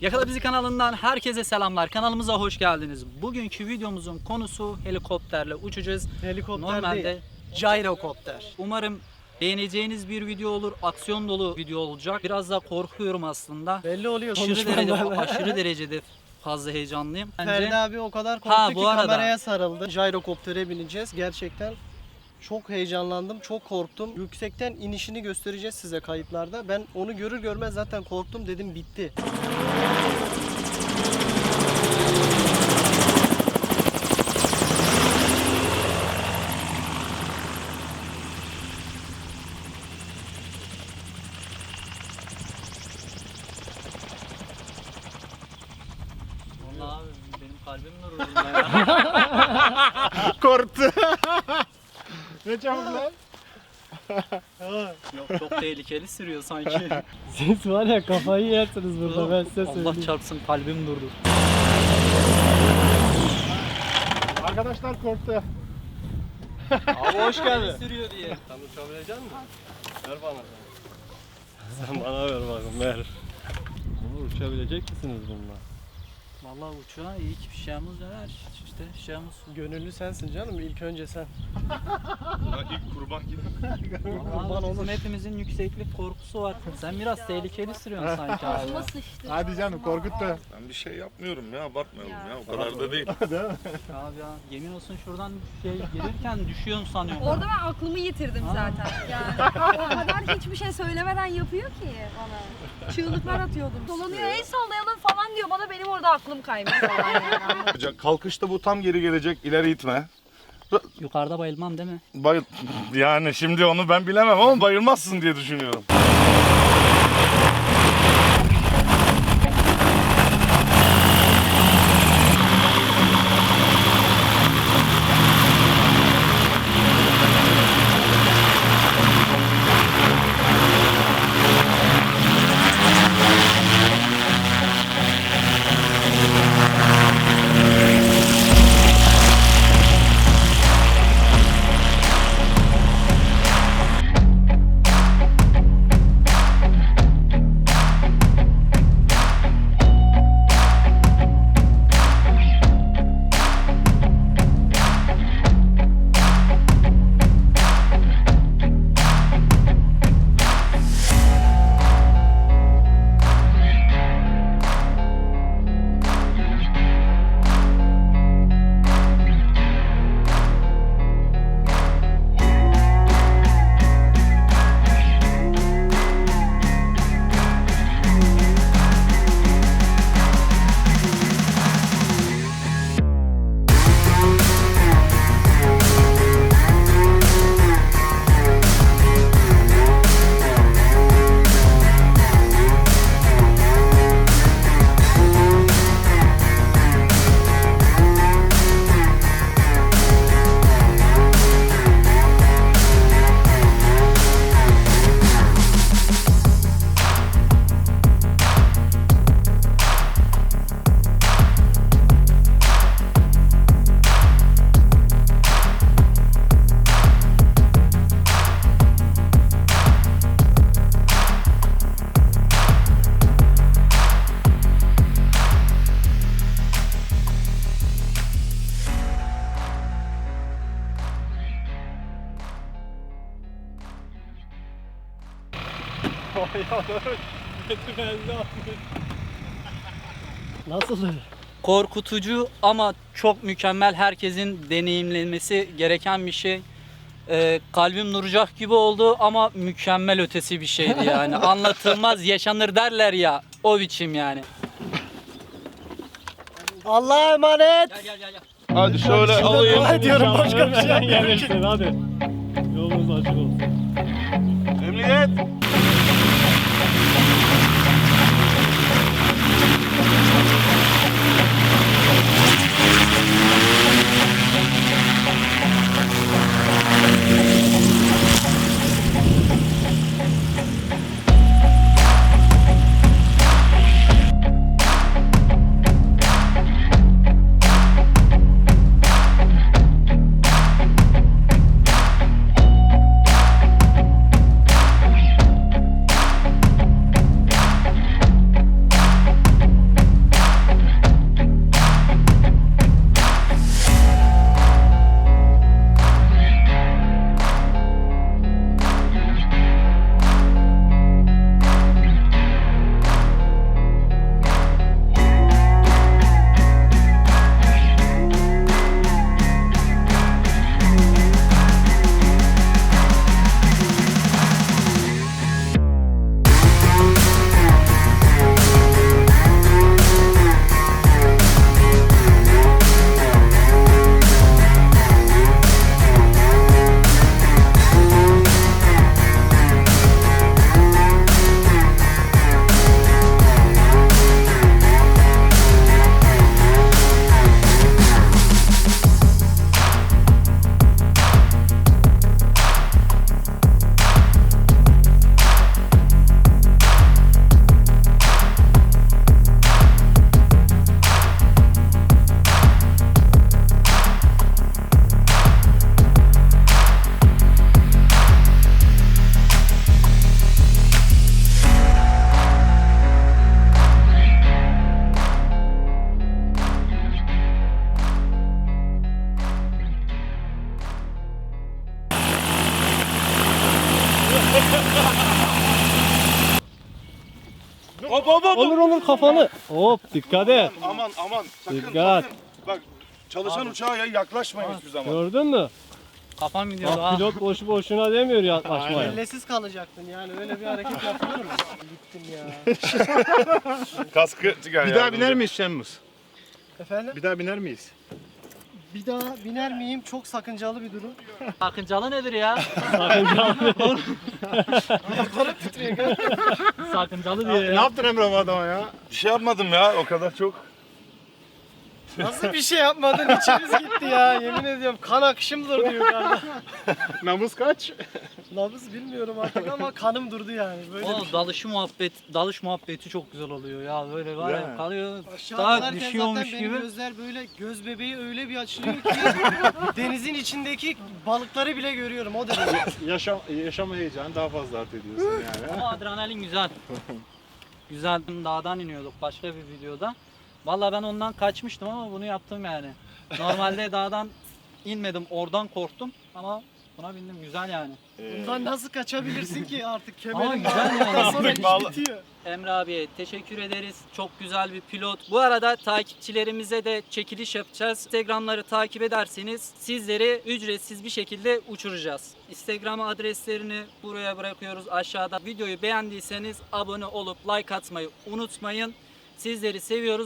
Yakala Bizi kanalından herkese selamlar. Kanalımıza hoş geldiniz. Bugünkü videomuzun konusu helikopterle uçacağız. Helikopter Normalde değil. Gyrokopter. umarım beğeneceğiniz bir video olur. Aksiyon dolu video olacak. Biraz da korkuyorum aslında. Belli oluyor Aşırı derecede, konuşmalarla. aşırı derecede fazla heyecanlıyım. Bence Ferdi abi o kadar korktu Ha, ki bu arada- kameraya sarıldı. Gyrokoptere bineceğiz. Gerçekten çok heyecanlandım, çok korktum. Yüksekten inişini göstereceğiz size kayıtlarda. Ben onu görür görmez zaten korktum dedim bitti. Vallahi abi benim kalbim nurunda ya. Korktu. ne çabuk lan? Yok çok tehlikeli sürüyor sanki. Siz var ya kafayı yersiniz burada ben size Allah çarpsın kalbim durdu. Arkadaşlar korktu. Abi hoş geldin. Sürüyor diye. Sen uçabilecek misin? Ver bana. Sen bana ver bakın ver. Oğlum uçabilecek misiniz bununla? Vallahi uçağa iyi ki bir şeyimiz var. İşte şeyimiz. Gönüllü sensin canım ilk önce sen. ilk kurban gibi. Vallahi Kurban bizim olur. hepimizin yükseklik korkusu var. Sen biraz tehlikeli sürüyorsun sanki abi. Hadi canım korkuttu. Ben bir şey yapmıyorum ya abartmayalım ya, o kadar da değil. Abi ya yemin olsun şuradan şey gelirken düşüyorsun sanıyorum. Orada ben aklımı yitirdim zaten. Yani o kadar hiçbir şey söylemeden yapıyor ki bana. Çığlıklar atıyordum. Dolanıyor el sallayalım orada aklım kaymış falan yani. Kalkışta bu tam geri gelecek, ileri itme. Yukarıda bayılmam değil mi? Bayıl yani şimdi onu ben bilemem ama bayılmazsın diye düşünüyorum. Nasıl? Korkutucu ama çok mükemmel. Herkesin deneyimlemesi gereken bir şey. Ee, kalbim duracak gibi oldu ama mükemmel ötesi bir şeydi yani. Anlatılmaz yaşanır derler ya. O biçim yani. Allah'a emanet. Gel gel gel. gel. Hadi şöyle alayım. Dua ediyorum başka bir şey. Gelirsin hadi. Yolunuz açık olsun. Emniyet. Oğlum kafanı. Hop dikkat et. Aman aman sakın Dikkat. sakın. Bak çalışan uçağa ya yaklaşmayın hiçbir zaman. Gördün mü? Kafam gidiyordu Bak ha. pilot boşu boşuna demiyor yaklaşmaya. Ellesiz kalacaktın yani öyle bir hareket yapılır mı? Gittim ya. Kaskı çıkar Bir daha biner miyiz Şemuz? Efendim? Bir daha biner miyiz? Bir daha biner miyim? Çok sakıncalı bir durum. Sakıncalı nedir ya? Sakıncalı. Sakıncalı diyor Ne ya. yaptın Emre bu adama ya? Bir şey yapmadım ya o kadar çok. Nasıl bir şey yapmadın? İçimiz gitti ya. Yemin ediyorum kan akışım durdu yukarıda. Nabız kaç? Nabız bilmiyorum artık ama kanım durdu yani. Böyle O dalışı muhabbet, dalış muhabbeti çok güzel oluyor ya böyle var ya kalıyor Aşağı daha düşüyormuş zaten benim gibi. gözler böyle göz bebeği öyle bir açılıyor ki denizin içindeki balıkları bile görüyorum o derece. Yaşam, yaşam heyecanı daha fazla diyorsun yani. Ama adrenalin güzel. güzel. Dağdan iniyorduk başka bir videoda. Vallahi ben ondan kaçmıştım ama bunu yaptım yani. Normalde dağdan inmedim oradan korktum ama buna bindim güzel yani. Bundan nasıl kaçabilirsin ki artık Ama kemerin güzel yani. Sonra iş Bağlı. bitiyor. Emre abiye teşekkür ederiz. Çok güzel bir pilot. Bu arada takipçilerimize de çekiliş yapacağız. Instagram'ları takip ederseniz sizleri ücretsiz bir şekilde uçuracağız. Instagram adreslerini buraya bırakıyoruz aşağıda. Videoyu beğendiyseniz abone olup like atmayı unutmayın. Sizleri seviyoruz.